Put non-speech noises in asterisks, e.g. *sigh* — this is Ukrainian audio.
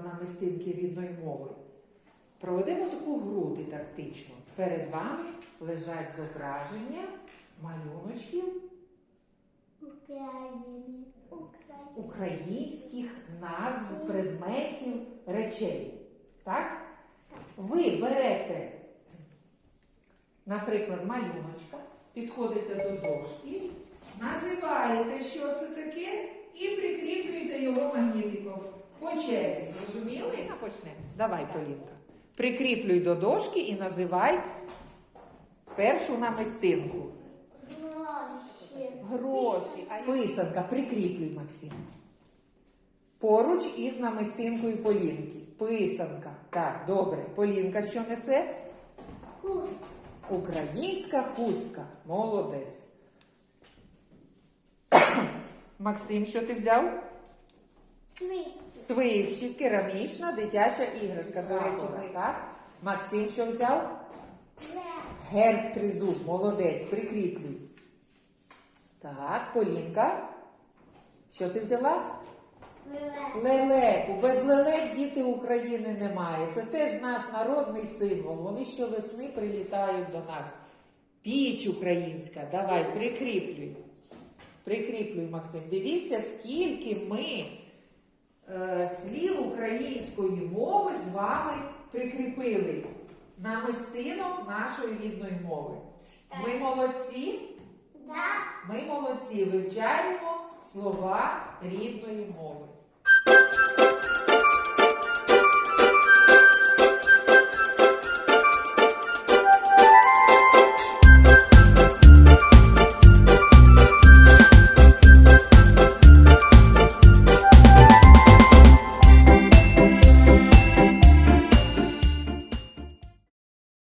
намистинки рідної мови. Проведемо таку гру дидактичну. Перед вами лежать зображення малюночків України. Українських назв предметів речей. Так? Ви берете, наприклад, малюночка, підходите до дошки, називаєте, що це черзі, зрозуміли? Почнемо. Давай, Полінка. Прикріплюй до дошки і називай першу намистинку. Гроші. Гроші. Писанка, прикріплюй, Максим. Поруч із намистинкою Полінки. Писанка. Так, добре. Полінка що несе? Курс. Українська хустка. Молодець. *coughs* Максим, що ти взяв? Свисті. Свищик, керамічна дитяча іграшка. До речі, ми так. Максим, що взяв? Герб тризуб. Молодець, прикріплюй. Так, Полінка. Що ти взяла? Лелеку. Без лелек діти України немає. Це теж наш народний символ. Вони щовесни прилітають до нас. Піч українська. Давай, прикріплюй. Прикріплюй, Максим. Дивіться, скільки ми слів української мови з вами прикріпили на мистинок нашої рідної мови. Ми молодці. Ми молодці, вивчаємо слова рідної мови.